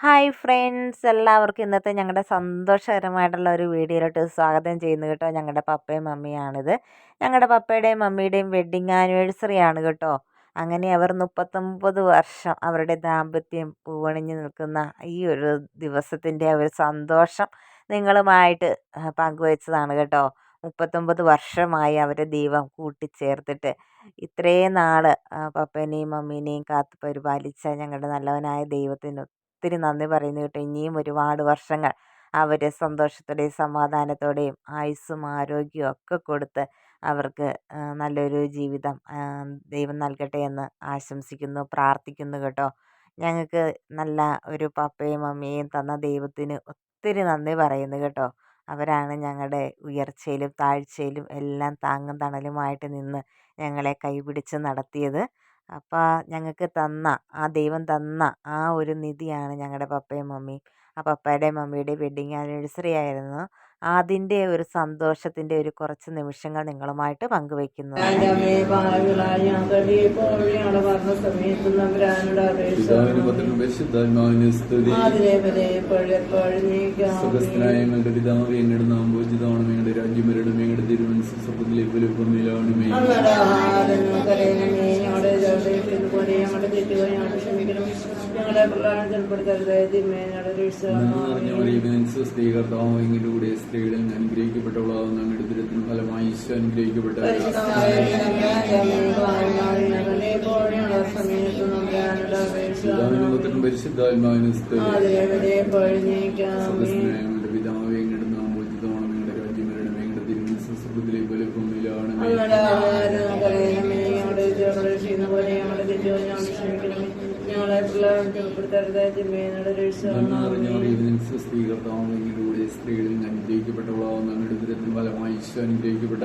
Hi friends. എല്ലാവർക്കും ഇന്നത്തെ ഞങ്ങളുടെ സന്തോഷകരമായിട്ടുള്ള ഒരു വീഡിയോയിലോട്ട് സ്വാഗതം ചെയ്യുന്നു കേട്ടോ. ഞങ്ങളുടെ പപ്പയും മമ്മിയാണിത്. ഞങ്ങളുടെ പപ്പയുടെയും മമ്മിയുടെയും വെഡ്ഡിങ് ആനിവേഴ്സറി ആണ് കേട്ടോ. അങ്ങനെ അവർ മുപ്പത്തൊമ്പത് വർഷം അവരുടെ ദാമ്പത്യം പൂവണിഞ്ഞു നിൽക്കുന്ന ഈ ഒരു ദിവസത്തിന്റെ ഒരു സന്തോഷം നിങ്ങളുമായിട്ട് പങ്കുവച്ചതാണ് കേട്ടോ. മുപ്പത്തൊമ്പത് വർഷമായി അവരെ ദൈവം കൂട്ടിച്ചേർത്തിട്ട് ഇത്രയും നാൾ പപ്പേനെയും മമ്മീനെയും കാത്തു പരിപാലിച്ച ഞങ്ങളുടെ നല്ലവനായ ദൈവത്തിന് ഒത്തിരി നന്ദി പറയുന്നു കേട്ടോ. ഇനിയും ഒരുപാട് വർഷങ്ങൾ അവർ സന്തോഷത്തോടെയും സമാധാനത്തോടെയും ആയുസ്സും ആരോഗ്യവും ഒക്കെ കൊടുത്ത് അവർക്ക് നല്ലൊരു ജീവിതം ദൈവം നൽകട്ടെ എന്ന് ആശംസിക്കുന്നു പ്രാർത്ഥിക്കുന്നു കേട്ടോ. ഞങ്ങൾക്ക് നല്ല ഒരു പപ്പയും മമ്മിയും തന്ന ദൈവത്തിന് ഒത്തിരി നന്ദി പറയുന്നു കേട്ടോ. അവരാണ് ഞങ്ങളുടെ ഉയർച്ചയിലും താഴ്ചയിലും എല്ലാം താങ്ങും തണലുമായിട്ട് നിന്ന് ഞങ്ങളെ കൈപിടിച്ച് നടത്തിയത്. അപ്പോൾ ഞങ്ങൾക്ക് തന്ന ആ ദൈവം തന്ന ആ ഒരു നിധിയാണ് ഞങ്ങളുടെ പപ്പയും മമ്മിയും. ആ പപ്പയുടെയും മമ്മിയുടെയും വെഡ്ഡിങ് ആനിവേഴ്സറി ആയിരുന്നു. അതിന്റെ ഒരു സന്തോഷത്തിന്റെ ഒരു കുറച്ച് നിമിഷങ്ങൾ നിങ്ങളുമായിട്ട് പങ്കുവെക്കുന്നു ഞങ്ങളുടെ തെറ്റുകൾ ഞങ്ങളുടെ ക്ഷമിക്കണം. ഞങ്ങളുടെ സ്ത്രീകർത്താവിലൂടെ സ്ത്രീകളിൽ അനുഗ്രഹിക്കപ്പെട്ടവളാവുന്ന അങ്ങയുടെ ദുരിതത്തിന് ഫലമായി ഈശോ അനുഗ്രഹിക്കപ്പെട്ട പരിശുദ്ധാത്മാവിന് പിതാവ് നാം ഉചിതമാണ് ഞങ്ങളുടെ രാജ്യം വരണം ഞങ്ങളുടെ തിരുവനന്തപുരം വലുപ്പമില്ലാണ് പോലെ ക്ഷമിക്കണം തിന്മയെ ഞങ്ങളുടെ സ്ത്രീകർത്താവിലൂടെ സ്ത്രീകളിൽ അനുഗ്രഹിക്കപ്പെട്ടവളാവുന്ന ദുരിതത്തിന് ഫലമായി ഈശോ അനുഗ്രഹിക്കപ്പെട്ട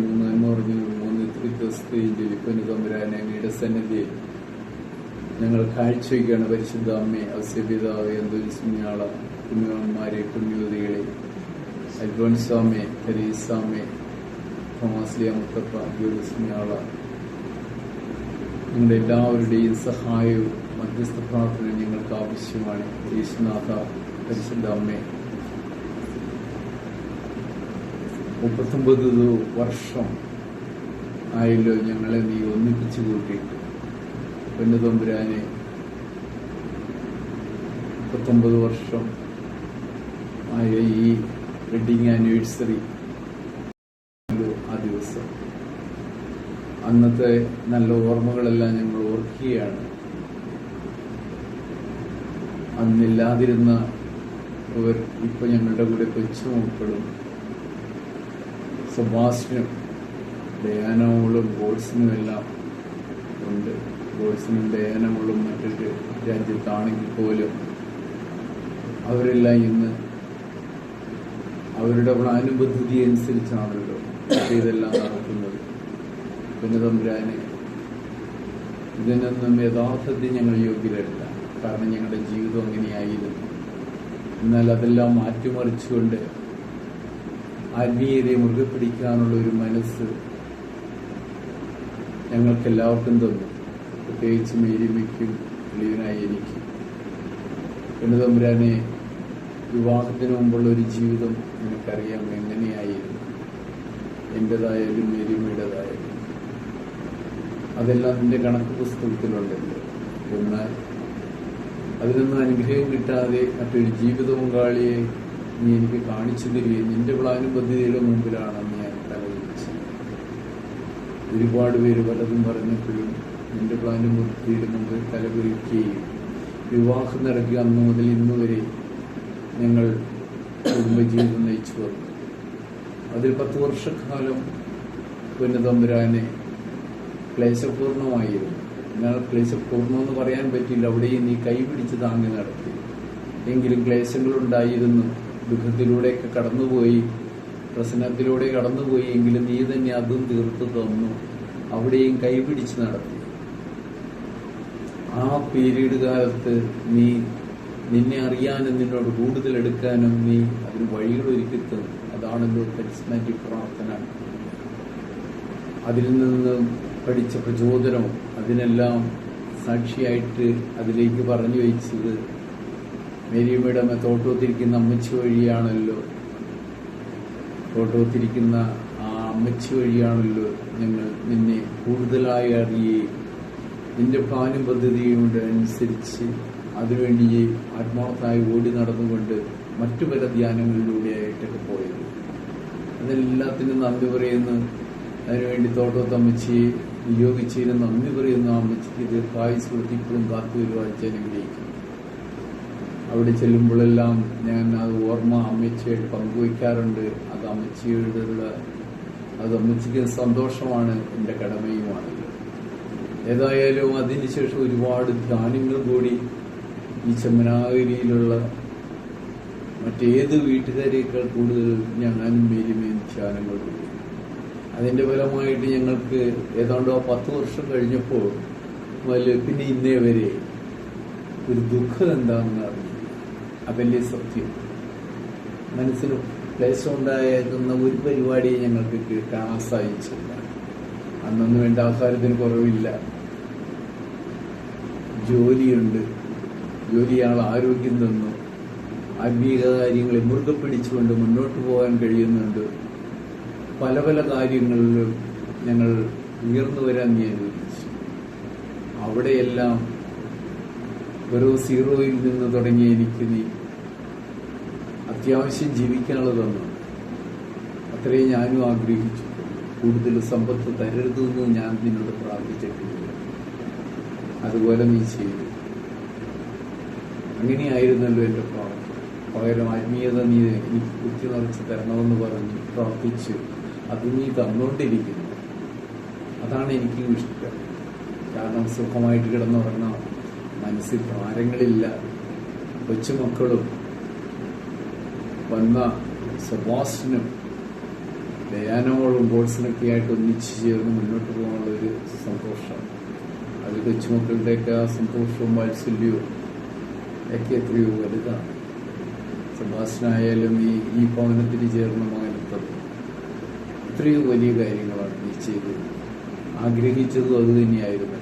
മൂന്ന് നന്മ പറഞ്ഞു മൂന്ന് തൃത്വസ്ഥയും ജലിപ്പന് തമ്പുരാനെ അങ്ങയുടെ സന്നിധിയിൽ. ഞങ്ങൾ കാഴ്ചവെക്കുകയാണ് പരിശുദ്ധ അമ്മയെ ഔസ്യപിതാവ് എന്തൊരുസ്മിയാള പുണ്യവന്മാരെ പുണ്യവതികളെ അൽഫോൻസാമെ ഹരീസാമെ തോമാസ്ലിയ മുത്തപ്പ ജ്യോതിസ്മിയാള നിങ്ങളുടെ എല്ലാവരുടെയും സഹായവും മധ്യസ്ഥ പ്രാർത്ഥന ഞങ്ങൾക്ക് ആവശ്യമാണ്. യേശുനാഥ പരിശുദ്ധ അമ്മേ. മുപ്പത്തൊമ്പത് വർഷം ആയല്ലോ ഞങ്ങളെ നീ ഒന്നിപ്പിച്ചു കൂട്ടിയിട്ട് പൊന്നുതമ്പുരാനെ മുപ്പത്തൊമ്പത് വർഷം ആയ ഈ വെഡിങ് ആനിവേഴ്സറി ആ ദിവസം. അന്നത്തെ നല്ല ഓർമ്മകളെല്ലാം ഞങ്ങൾ ഓർക്കുകയാണ്. അന്നില്ലാതിരുന്ന അവർ ഇപ്പൊ ഞങ്ങളുടെ കൂടെ കൊച്ചുമക്കളും സുഭാഷിനും ഡയാനോളും ബോൾസിനും എല്ലാം ഉണ്ട്. ബോൾസിനും ലേഖനങ്ങളും മറ്റൊരു രാജ്യത്താണെങ്കിൽ പോലും അവരെല്ലാം ഇന്ന് അവരുടെ പ്ലാനുബദ്ധതി അനുസരിച്ചാണല്ലോ ഇതെല്ലാം നടക്കുന്നത്. പിന്നെ തമ്പുരാനെ ഇതിനൊന്നും യഥാർത്ഥത്തിൽ ഞങ്ങൾ യോഗ്യരല്ല. കാരണം ഞങ്ങളുടെ ജീവിതം അങ്ങനെയായിരുന്നു. എന്നാൽ അതെല്ലാം മാറ്റിമറിച്ചുകൊണ്ട് ആത്മീയതയെ മുറുകെ പിടിക്കാനുള്ള ഒരു മനസ്സ് ഞങ്ങൾക്കെല്ലാവർക്കും തന്നു. പ്രത്യേകിച്ച് മേരിമയ്ക്കും ലീവനായി എനിക്ക്. പെണ്ണുതമ്പുരാനെ വിവാഹത്തിന് മുമ്പുള്ള ഒരു ജീവിതം എനിക്കറിയാം എങ്ങനെയായിരുന്നു? എന്റെതായാലും മേരിമയുടേതായാലും അതെല്ലാം നിന്റെ കണക്ക് പുസ്തകത്തിലുണ്ടല്ലോ. എന്നാൽ അതിനൊന്നും അനുഗ്രഹം കിട്ടാതെ മറ്റൊരു ജീവിത പങ്കാളിയെ നീ എനിക്ക് കാണിച്ചു തരികയും നിന്റെ പ്ലാനും പദ്ധതിയുടെ മുമ്പിലാണെന്ന് ഞാൻ തലവിളിച്ചു ഒരുപാട് പേര് പലതും പറഞ്ഞപ്പോഴും നിന്റെ പ്ലാന് പദ്ധതിയുടെ മുമ്പിൽ തലകുലിക്കുകയും വിവാഹം നടക്കുക അന്ന് മുതൽ ഇന്ന് വരെ ഞങ്ങൾ കുടുംബജീവിതം നയിച്ചു വന്നു. അതിൽ പത്ത് വർഷക്കാലം പുനതമ്പുരാനെ ക്ലേശപൂർണമായിരുന്നു എന്നാൽ ക്ലേശപൂർണം എന്ന് പറയാൻ പറ്റില്ല. അവിടെയും നീ കൈപിടിച്ച് താങ്ങി നടത്തി. എങ്കിലും ക്ലേശങ്ങളുണ്ടായിരുന്നു. ദുഃഖത്തിലൂടെയൊക്കെ കടന്നുപോയി. പ്രശ്നത്തിലൂടെ കടന്നുപോയി. എങ്കിലും നീ തന്നെ അതും തീർത്തു തന്നു. അവിടെയും കൈപിടിച്ച് നടത്തി. ആ പീരീഡ് കാലത്ത് നീ നിന്നെ അറിയാനും നിന്നോട് കൂടുതൽ എടുക്കാനും നീ അതിന് വഴികൾ ഒരുക്കി തന്നു. അതാണല്ലോ കരിസ്മാറ്റിക് പ്രാർത്ഥന. അതിൽ നിന്ന് പഠിച്ച പ്രചോദനവും അതിനെല്ലാം സാക്ഷിയായിട്ട് അതിലേക്ക് പറഞ്ഞു വെച്ചത് മേരിയമ്മയുടെ അമ്മ. തോട്ടോത്തിരിക്കുന്ന അമ്മച്ചി വഴിയാണല്ലോ. തോട്ടോത്തിരിക്കുന്ന ആ അമ്മച്ചി വഴിയാണല്ലോ ഞങ്ങൾ നിന്നെ കൂടുതലായി അറിയുകയും നിന്റെ പ്ലാനും പദ്ധതിയും അനുസരിച്ച് അതിനുവേണ്ടി ആത്മാർത്ഥമായി ഓടി നടന്നുകൊണ്ട് മറ്റു പല ധ്യാനങ്ങളിലൂടെയായിട്ടൊക്കെ പോയത്. അതെല്ലാത്തിനും നന്ദി പറയുന്നു. അതിനുവേണ്ടി തോട്ടത്തമ്മച്ചിയെ നിയോഗിച്ചതിന് നന്ദി പറയുന്നു. അമ്മച്ചിക്ക് ദീർഘായുസ് സുഹൃത്തിപ്പോഴും കാത്തു വരുവാഴ്ച അവിടെ ചെല്ലുമ്പോഴെല്ലാം ഞാൻ അത് ഓർമ്മ അമ്മച്ചിയായിട്ട് പങ്കുവയ്ക്കാറുണ്ട്. അത് അമ്മച്ചിയോടുള്ള അത് അമ്മച്ചിക്ക് സന്തോഷമാണ്. എന്റെ കടമയുമാണ്. ഏതായാലും അതിനുശേഷം ഒരുപാട് ധ്യാനങ്ങൾ കൂടി ഈ ചെമ്മനാഗിരിയിലുള്ള മറ്റേത് വീട്ടുകാരേക്കാൾ കൂടുതൽ ഞാനും മേരിമയും ധ്യാനങ്ങൾ കൂടി. അതിന്റെ ഫലമായിട്ട് ഞങ്ങൾക്ക് ഏതാണ്ട് ആ പത്ത് വർഷം കഴിഞ്ഞപ്പോൾ മുതൽ പിന്നെ ഇന്നേ വരെ ഒരു ദുഃഖം എന്താണെന്ന് അറിഞ്ഞു അതല്ലേ സത്യം. മനസ്സിന് ക്ലേശം ഉണ്ടായിരുന്ന ഒരു പരിപാടിയെ ഞങ്ങൾക്ക് കേൾക്കാൻ കാണാൻ അന്നൊന്നും വേണ്ട ആഹാരത്തിന് കുറവില്ല. ജോലിയുണ്ട്. ജോലിയാൾ ആരോഗ്യം തന്നു. ആത്മീക കാര്യങ്ങളെ മുറുകെ പിടിച്ചുകൊണ്ട് മുന്നോട്ട് പോകാൻ കഴിയുന്നുണ്ട്. പല പല കാര്യങ്ങളിലും ഞങ്ങൾ ഉയർന്നു വരാൻ നിയന്ത്രിച്ചു അവിടെയെല്ലാം ഓരോ സീറോയിൽ നിന്ന് തുടങ്ങി എനിക്ക് നീ അത്യാവശ്യം ജീവിക്കാനുള്ള തന്നു. അത്രയും ഞാനും ആഗ്രഹിച്ചു. കൂടുതൽ സമ്പത്ത് തരരുതെന്ന് ഞാൻ നിന്നോട് പ്രാർത്ഥിച്ചിട്ടില്ല അതുപോലെ നീ ചെയ്തു. അങ്ങനെയായിരുന്നല്ലോ എന്റെ പ്രാർത്ഥന പകരം ആത്മീയത നീ എനിക്ക് കുത്തി നിറച്ച് തരണമെന്ന് പറഞ്ഞ് പ്രാർത്ഥിച്ച് അത് നീ തന്നുകൊണ്ടിരിക്കുന്നു. അതാണ് എനിക്കും ഇഷ്ടം. കാരണം സുഖമായിട്ട് കിടന്നുറങ്ങാം മനസ്സിൽ ഭാരങ്ങളില്ല. കൊച്ചുമക്കളും വന്ന സുഭാഷിനും ദയാനോളും ബോൾസിനൊക്കെ ആയിട്ട് ഒന്നിച്ചു ചേർന്ന് മുന്നോട്ട് പോകാനുള്ള ഒരു സന്തോഷം. അത് കൊച്ചുമക്കളുടെയൊക്കെ ആ സന്തോഷവും വാത്സല്യവും ഒക്കെ എത്രയോ വലുതാണ് സുഭാഷിനായാലും ഈ ഈ ഭവനത്തിന് ചേർന്ന മകനത്തത് എത്രയോ വലിയ കാര്യങ്ങളാണ് നീ ചെയ്തത്. ആഗ്രഹിച്ചതും അത് തന്നെയായിരുന്നു.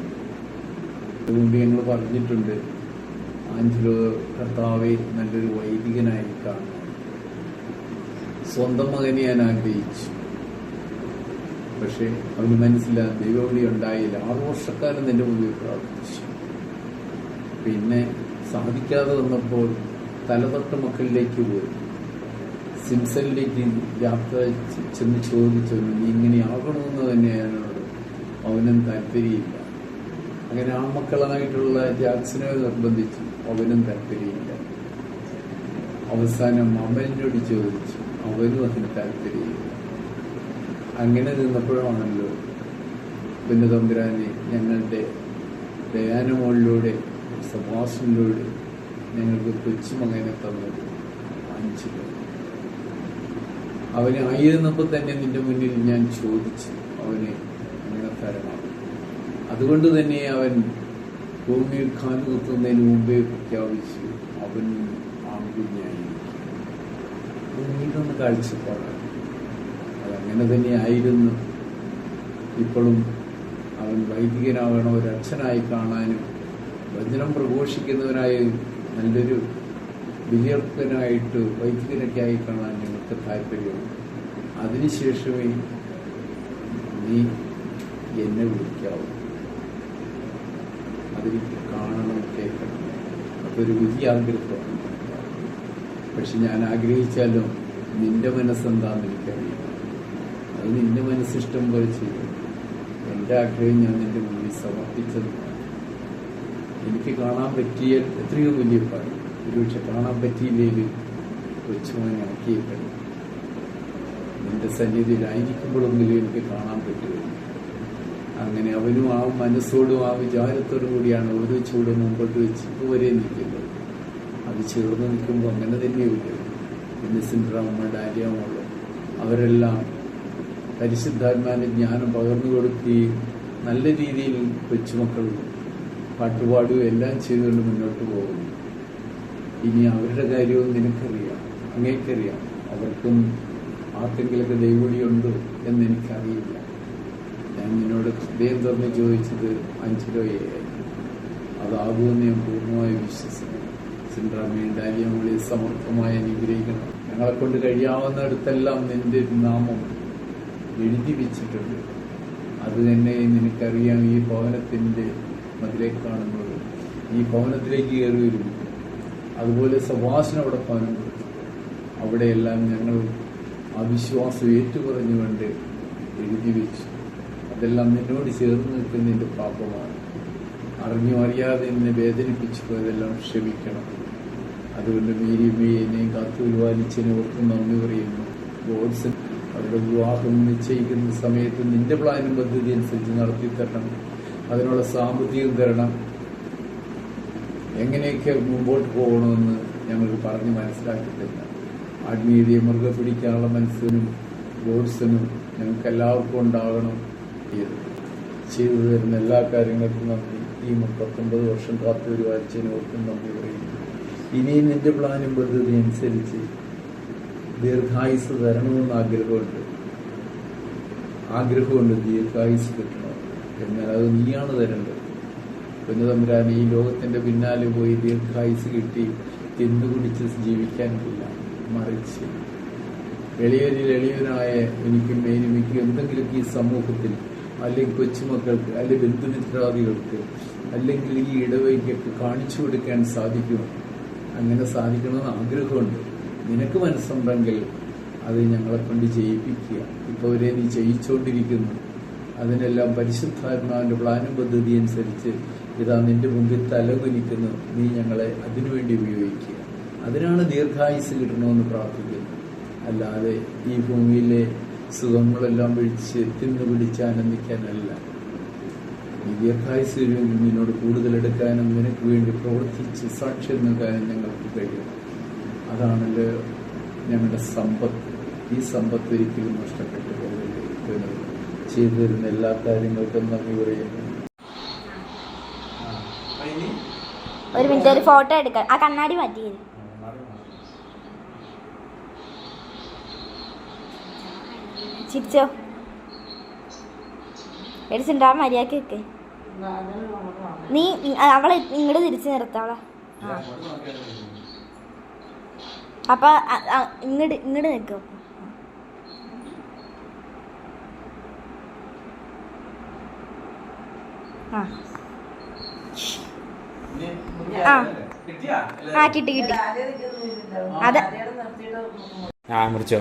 അതുകൊണ്ട് ഞങ്ങൾ പറഞ്ഞിട്ടുണ്ട് ആഞ്ചലോ കർത്താവെ നല്ലൊരു വൈദികനായി സ്വന്തം മകനെ ഞാൻ ആഗ്രഹിച്ചു. പക്ഷേ അവന് മനസ്സിലാ ദൈവവിളി ഉണ്ടായില്ല. ആഘോഷക്കാരൻ നിന്റെ മുമ്പിൽ പ്രാർത്ഥിച്ചു. പിന്നെ സാധിക്കാതെ വന്നപ്പോൾ തലതൊട്ട മക്കളിലേക്ക് പോയി. സിംസനിലേക്ക് യാത്ര ചെന്ന് ചോദിച്ചു നീ ഇങ്ങനെ ആകണമെന്ന് അവനും താല്പര്യമില്ല. അങ്ങനെ ആ മക്കളായിട്ടുള്ള ജാക്സിനെ നിർബന്ധിച്ചു. അവനും താല്പര്യമില്ല. അവസാനം അമലിനോട് ചോദിച്ചു അവനും അതിന് താല്പര്യമില്ല. അങ്ങനെ നിന്നപ്പോഴാണല്ലോ പിന്നെ തമ്പുരാനെ ഞങ്ങളുടെ ദയാനമോളിലൂടെ സഭാസിലൂടെ ഞങ്ങൾക്ക് കൊച്ചുമകനെ തന്നത്. അഞ്ചു അവന് ആയിരുന്നപ്പോൾ തന്നെ നിന്റെ മുന്നിൽ ഞാൻ ചോദിച്ചു അവനെ അങ്ങനെ തരമാണ് അതുകൊണ്ട് തന്നെ അവൻ ഭൂമിയിൽ കാലുകുത്തുന്നതിന് മുമ്പേ പ്രഖ്യാപിച്ചു അവൻ ആൺകുഞ്ഞായി ഇതൊന്ന് കാഴ്ചപ്പാടാണ്. അതങ്ങനെ തന്നെ ആയിരുന്നു ഇപ്പോഴും അവൻ വൈദികനാവണം ഒരു അച്ഛനായി കാണാനും വചനം പ്രഘോഷിക്കുന്നവനായി നല്ലൊരു വിദ്യർത്ഥനായിട്ട് വൈദികനൊക്കെ ആയി കാണാൻ ഞങ്ങൾക്ക് താല്പര്യമുണ്ട്. അതിനുശേഷമേ നീ എന്നെ വിളിക്കാവൂ. അതെനിക്ക് കാണണം കേൾക്കണം. അതൊരു വിധി ആഗ്രഹമാണ് പക്ഷെ ഞാൻ ആഗ്രഹിച്ചാലും നിന്റെ മനസ്സെന്താന്ന് എനിക്കറിയാം അത് നിന്റെ മനസ്സിഷ്ടം പോലെ ചെയ്യും എന്റെ ആഗ്രഹം ഞാൻ നിന്റെ മുന്നിൽ സമർപ്പിച്ചത് എനിക്ക് കാണാൻ പറ്റിയ എത്രയോ വലിയ പാട് ഒരുപക്ഷെ കാണാൻ പറ്റിയില്ലെങ്കിൽ കൊച്ചുമോനെ ആക്കിയേക്കണം നിന്റെ സന്നിധിയിലായിരിക്കുമ്പോഴെങ്കിലും എനിക്ക് കാണാൻ പറ്റുമോ? അങ്ങനെ അവനും ആ മനസ്സോടും ആ വിചാരത്തോടും കൂടിയാണ് ഓരോ ചൂടും മുമ്പോട്ട് വെച്ച് ഇതുവരെ നിൽക്കുന്നത്. അത് ചേർന്ന് നിൽക്കുമ്പോൾ അങ്ങനെ തന്നെയുണ്ട്. ഇന്നസെന്റ് രാമ ഡാരിയാമുള്ള അവരെല്ലാം പരിശുദ്ധാത്മാവിന്റെ ജ്ഞാനം പകർന്നു കൊടുക്കുകയും നല്ല രീതിയിൽ കൊച്ചുമക്കൾ പാട്ടുപാടുകയും എല്ലാം ചെയ്തുകൊണ്ട് മുന്നോട്ട് പോകുന്നു. ഇനി അവരുടെ കാര്യവും നിനക്കറിയാം അങ്ങേക്കറിയാം. അവർക്കും ആർക്കെങ്കിലൊക്കെ ദൈവടിയുണ്ടോ എന്ന് എനിക്കറിയില്ല. ഞാൻ നിന്നോട് ഹൃദയം തുറന്ന് ചോദിച്ചത് അഞ്ചിലോയായി അതാകുമെന്ന് ഞാൻ പൂർണമായി വിശ്വസിക്കുന്നു. സിൻഡ്രാമയും ഡാലിയമൊളി സമർത്ഥമായി അനുഗ്രഹിക്കണം. ഞങ്ങളെ കൊണ്ട് കഴിയാവുന്നിടത്തെല്ലാം നിന്റെ നാമം എഴുതി വെച്ചിട്ടുണ്ട്. അത് തന്നെ നിനക്കറിയാം ഈ ഭവനത്തിന്റെ മതിലേക്ക് കാണുന്നത് ഈ ഭവനത്തിലേക്ക് കയറി വരും. അതുപോലെ സവാസന അവിടെ കാണുന്നത് അവിടെയെല്ലാം ഞങ്ങൾ ആ വിശ്വാസം ഏറ്റുപറഞ്ഞുകൊണ്ട് എഴുതി വെച്ചു. അതെല്ലാം നിന്നോട് ചേർന്ന് നിൽക്കുന്നതിന്റെ പാപമാണ്. അറിഞ്ഞോ അറിയാതെ എന്നെ വേദനിപ്പിച്ചു പോയതെല്ലാം ക്ഷമിക്കണം. അതുകൊണ്ട് മീരിയമ്മയെ എന്നെയും കാത്തുപരിപാലിച്ചതിനെ ഓർത്ത് നന്ദി പറയുന്നു. അവരുടെ വിവാഹം നിശ്ചയിക്കുന്ന സമയത്ത് നിന്റെ പ്ലാനും പദ്ധതി അനുസരിച്ച് നടത്തി തരണം. അതിനുള്ള സാമ്പത്തികം തരണം. എങ്ങനെയൊക്കെ മുമ്പോട്ട് പോകണമെന്ന് ഞങ്ങൾക്ക് പറഞ്ഞ് മനസ്സിലാക്കി തരണം ആത്മീയതയെ മുറുകെ പിടിക്കാനുള്ള മനസ്സിനും ബോഡ്സിനും ഞങ്ങൾക്ക് എല്ലാവർക്കും ഉണ്ടാകണം ചെയ്തു തരുന്ന എല്ലാ കാര്യങ്ങൾക്കും നന്ദി. ഈ മുപ്പത്തൊമ്പത് വർഷം കാത്തു പരിപാലിച്ചതിന് ഓർക്കും നന്ദി പറയുന്നു. ഇനിയും നിന്റെ പ്ലാനും പദ്ധതി അനുസരിച്ച് ദീർഘായുസ് തരണമെന്ന് ആഗ്രഹമുണ്ട്. ആഗ്രഹമുണ്ട് ദീർഘായുസ് കിട്ടണം. എന്നാൽ അത് നീയാണ് തരേണ്ടത്. പിന്നെ തമ്പുരാൻ ഈ ലോകത്തിന്റെ പിന്നാലെ പോയി ദീർഘായുസ് കിട്ടി തിന്നുകുടിച്ച് ജീവിക്കാനില്ല മറിച്ച്. എളിയരിൽ എളിയവനായ എനിക്കും എനിക്കും എന്തെങ്കിലും ഈ സമൂഹത്തിൽ അല്ലെങ്കിൽ കൊച്ചുമക്കൾക്ക് അല്ലെങ്കിൽ ബന്ധുമിത്രാദികൾക്ക് അല്ലെങ്കിൽ ഈ ഇടവയ്ക്കൊക്കെ കാണിച്ചു കൊടുക്കാൻ സാധിക്കും അങ്ങനെ സാധിക്കണമെന്ന് ആഗ്രഹമുണ്ട്. നിനക്ക് മനസ്സുണ്ടെങ്കിൽ അത് ഞങ്ങളെ കൊണ്ട് ചെയ്യിപ്പിക്കുക ഇപ്പൊ വരെ നീ ചെയ്യിച്ചുകൊണ്ടിരിക്കുന്നു അതിനെല്ലാം പരിശുദ്ധാത്മാവിന്റെ പ്ലാനും പദ്ധതി അനുസരിച്ച് ഇതാ നിന്റെ മുമ്പിൽ തലകുനിക്കുന്നു. നീ ഞങ്ങളെ അതിനുവേണ്ടി ഉപയോഗിക്കുക. അതിനാണ് ദീർഘായുസ് കിട്ടണമെന്ന് പ്രാർത്ഥിക്കുന്നു. അല്ലാതെ ഈ ഭൂമിയിലെ സുഖങ്ങളെല്ലാം വിളിച്ച് തിന്നു പിടിച്ച് ആനന്ദിക്കാനല്ല. ഈ ദീർഘായുസ് നിന്നോട് കൂടുതലെടുക്കാനും നിനക്ക് വേണ്ടി പ്രവർത്തിച്ച് സാക്ഷ്യം നൽകാനും ഞങ്ങൾക്ക് കഴിയും അതാണല്ലോ ഞങ്ങളുടെ സമ്പത്ത്. ഈ സമ്പത്ത് ഒരിക്കലും നഷ്ടപ്പെട്ടു പോകരുത്. എന്ന് ചെയ്തു തരുന്ന എല്ലാ കാര്യങ്ങൾക്കും നന്ദി പറയുന്നു. ഒരു മിനിറ്റ് ഒരു ഫോട്ടോ എടുക്കാം. ആ കണ്ണാടി മാറ്റി. ചിരിച്ചോ? എടുത്തിണ്ടാ മര്യാദയ്ക്ക് വെക്ക്. നീ അവളെ ഇങ്ങോട്ട് തിരിച്ചു നിർത്താവളെ അപ്പൊ ഇങ്ങോട്ട് ഇങ്ങോട്ട് നിൽക്കും ആ. ആ. കിട്ടി കിട്ടി. അതെ. ആ മുറിച്ചോ.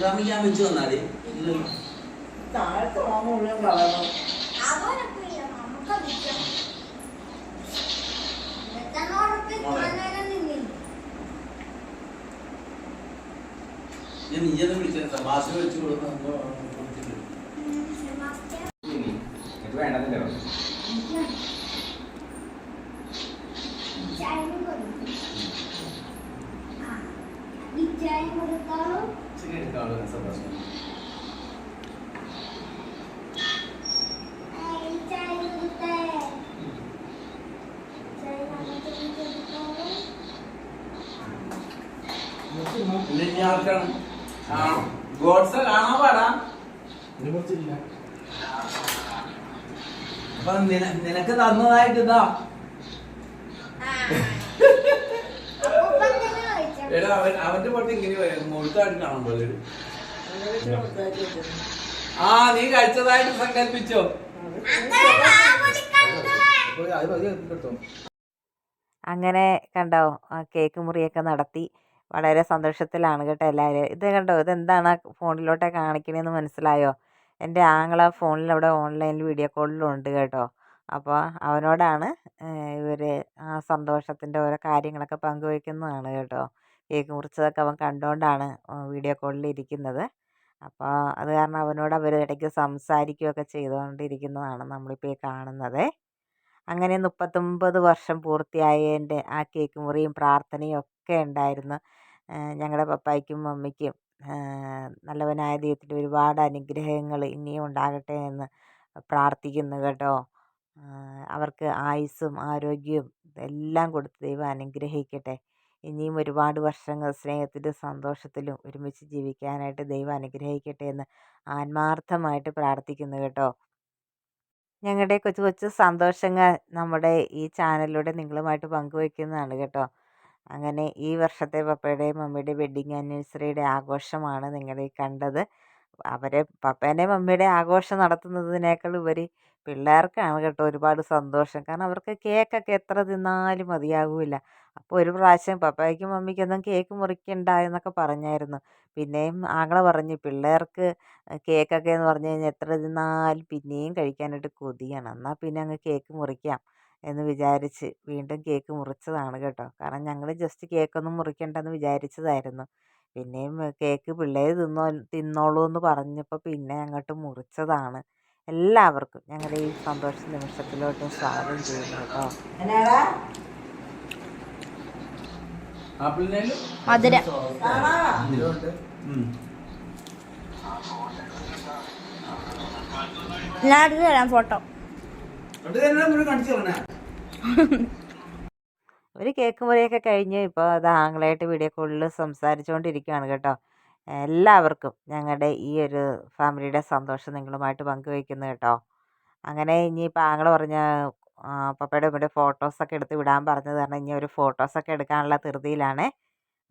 സുന്ദാമിക്ക് ഞാൻ വന്നാൽ തന്നാൽ ഇല്ലല്ലോ താഴത്തെ മാമ മുഴുവൻ കളയണം ഞാൻ നീയൊന്നും വിളിച്ചത്? തമാശ വെച്ച് കൊടുക്കുന്ന ഇത് വേണ്ടതല്ലോ കൊടുത്താലും സംഭാഷണം ചായ കൊടുത്തേ ചായ കൊടുത്താലും പിന്നെ ഇനി ആർക്കാണ് ആ ഗോഡ്സ കാണാൻ പാടാ അപ്പൊ നിന- നിനക്ക് തന്നതായിട്ട് ഇതാ. എടാ അവൻ അവന്റെ പാട്ട് ഇങ്ങനെ മുഴുത്തായിട്ട് പോലെ. ആ നീ കഴിച്ചതായിട്ട് സങ്കല്പിച്ചോ. അങ്ങനെ കണ്ടോ ആ കേക്ക് മുറിയൊക്കെ നടത്തി. വളരെ സന്തോഷത്തിലാണ് കേട്ടോ എല്ലാവരും. ഇത് കണ്ടോ ഇതെന്താണ് ആ ഫോണിലോട്ട് കാണിക്കണേന്ന് മനസ്സിലായോ? എന്റെ ആങ്ങള ഫോണിൽ അവിടെ ഓൺലൈനിൽ വീഡിയോ കോളിലുണ്ട് കേട്ടോ. അപ്പോൾ അവനോടാണ് ഇവർ ആ സന്തോഷത്തിന്റെ ഓരോ കാര്യങ്ങളൊക്കെ പങ്കുവയ്ക്കുന്നതാണ് കേട്ടോ. കേക്ക് മുറിച്ചതൊക്കെ അവൻ കണ്ടുകൊണ്ടാണ് വീഡിയോ കോളിൽ ഇരിക്കുന്നത്. അപ്പോൾ അത് കാരണം അവനോട് അവർ ഇടയ്ക്ക് സംസാരിക്കുകയൊക്കെ ചെയ്തുകൊണ്ടിരിക്കുന്നതാണ് നമ്മളിപ്പോൾ ഈ കാണുന്നത്. അങ്ങനെ മുപ്പത്തൊമ്പത് വർഷം പൂർത്തിയായതിന്റെ ആ കേക്ക് മുറിയും പ്രാർത്ഥനയും ഒക്കെ ഉണ്ടായിരുന്നു. ഞങ്ങളുടെ പപ്പായ്ക്കും മമ്മിക്കും നല്ലവനായ ദൈവത്തിന്റെ ഒരുപാട് അനുഗ്രഹങ്ങൾ ഇനിയും ഉണ്ടാകട്ടെ എന്ന് പ്രാർത്ഥിക്കുന്നു കേട്ടോ. അവർക്ക് ആയുസ്സും ആരോഗ്യവും എല്ലാം കൊടുത്ത് ദൈവം അനുഗ്രഹിക്കട്ടെ. ഇനിയും ഒരുപാട് വർഷങ്ങൾ സ്നേഹത്തിലും സന്തോഷത്തിലും ഒരുമിച്ച് ജീവിക്കാനായിട്ട് ദൈവം അനുഗ്രഹിക്കട്ടെ എന്ന് ആത്മാർത്ഥമായിട്ട് പ്രാർത്ഥിക്കുന്നു കേട്ടോ. ഞങ്ങളുടെ കൊച്ചു കൊച്ചു സന്തോഷങ്ങൾ നമ്മുടെ ഈ ചാനലിലൂടെ നിങ്ങളുമായിട്ട് പങ്കുവയ്ക്കുന്നതാണ് കേട്ടോ. അങ്ങനെ ഈ വർഷത്തെ പപ്പയുടെയും മമ്മിയുടെയും വെഡ്ഡിങ് ആനിവേഴ്സറിയുടെ ആഘോഷമാണ് നിങ്ങൾ കണ്ടത്. അവരെ പപ്പേന്റെ മമ്മിയുടെ ആഘോഷം നടത്തുന്നതിനേക്കാൾ ഉപരി പിള്ളേർക്കാണ് കേട്ടോ ഒരുപാട് സന്തോഷം. കാരണം അവർക്ക് കേക്കൊക്കെ എത്ര തിന്നാലും മതിയാകില്ല അപ്പോൾ ഒരു പ്രാവശ്യം പപ്പായ്ക്കും മമ്മിക്കൊന്നും കേക്ക് മുറിക്കണ്ട എന്നൊക്കെ പറഞ്ഞായിരുന്നു. പിന്നെയും ആങ്ങള പറഞ്ഞു പിള്ളേർക്ക് കേക്കൊക്കെ എന്ന് പറഞ്ഞു കഴിഞ്ഞാൽ എത്ര തിന്നാലും പിന്നെയും കഴിക്കാനായിട്ട് കൊതിയാണ്. എന്നാൽ പിന്നെ അങ്ങ് കേക്ക് മുറിക്കാം എന്ന് വിചാരിച്ച് വീണ്ടും കേക്ക് മുറിച്ചതാണ് കേട്ടോ. കാരണം ഞങ്ങൾ ജസ്റ്റ് കേക്കൊന്നും മുറിക്കണ്ടെന്ന് വിചാരിച്ചതായിരുന്നു. പിന്നെയും കേക്ക് പിള്ളേർ തിന്നോ തിന്നോളൂ എന്ന് പറഞ്ഞപ്പോൾ പിന്നെ അങ്ങോട്ട് മുറിച്ചതാണ്. എല്ലാവർക്കും ഞങ്ങളുടെ ഈ സന്തോഷ നിമിഷത്തിലോട്ട് സ്വാഗതം ചെയ്യുന്നു കേട്ടോ. മധുര. ഞാൻ അടുത്ത് തരാം ഫോട്ടോ. ഒരു കേക്ക് മുറിയൊക്കെ കഴിഞ്ഞ് ഇപ്പോൾ അത് ആങ്ങളായിട്ട് വീഡിയോ കോളിൽ സംസാരിച്ചുകൊണ്ടിരിക്കുകയാണ് കേട്ടോ. എല്ലാവർക്കും ഞങ്ങളുടെ ഈ ഒരു ഫാമിലിയുടെ സന്തോഷം നിങ്ങളുമായിട്ട് പങ്കുവയ്ക്കുന്നു കേട്ടോ. അങ്ങനെ ഇനിയിപ്പോൾ ആങ്ങള പറഞ്ഞ പപ്പയുടെ ഇവിടെ ഫോട്ടോസൊക്കെ എടുത്ത് വിടാൻ പറഞ്ഞത് കാരണം ഇനി ഒരു ഫോട്ടോസൊക്കെ എടുക്കാനുള്ള ധൃതിയിലാണ്.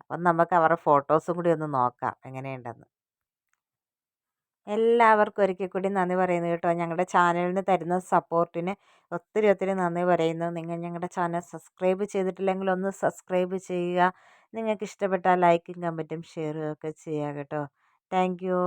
അപ്പം നമുക്ക് അവരുടെ ഫോട്ടോസും കൂടി ഒന്ന് നോക്കാം എങ്ങനെയുണ്ടെന്ന്. എല്ലാവർക്കും ഒരിക്കൽ കൂടി നന്ദി പറയുന്നു കേട്ടോ. ഞങ്ങളുടെ ചാനലിന് തരുന്ന സപ്പോർട്ടിന് ഒത്തിരി ഒത്തിരി നന്ദി പറയുന്നു. നിങ്ങൾ ഞങ്ങളുടെ ചാനൽ സബ്സ്ക്രൈബ് ചെയ്തിട്ടില്ലെങ്കിൽ ഒന്ന് സബ്സ്ക്രൈബ് ചെയ്യുക. നിങ്ങൾക്ക് ഇഷ്ടപ്പെട്ടാൽ ലൈക്കും കമന്റും ഷെയറും ഒക്കെ ചെയ്യുക കേട്ടോ. Thank you.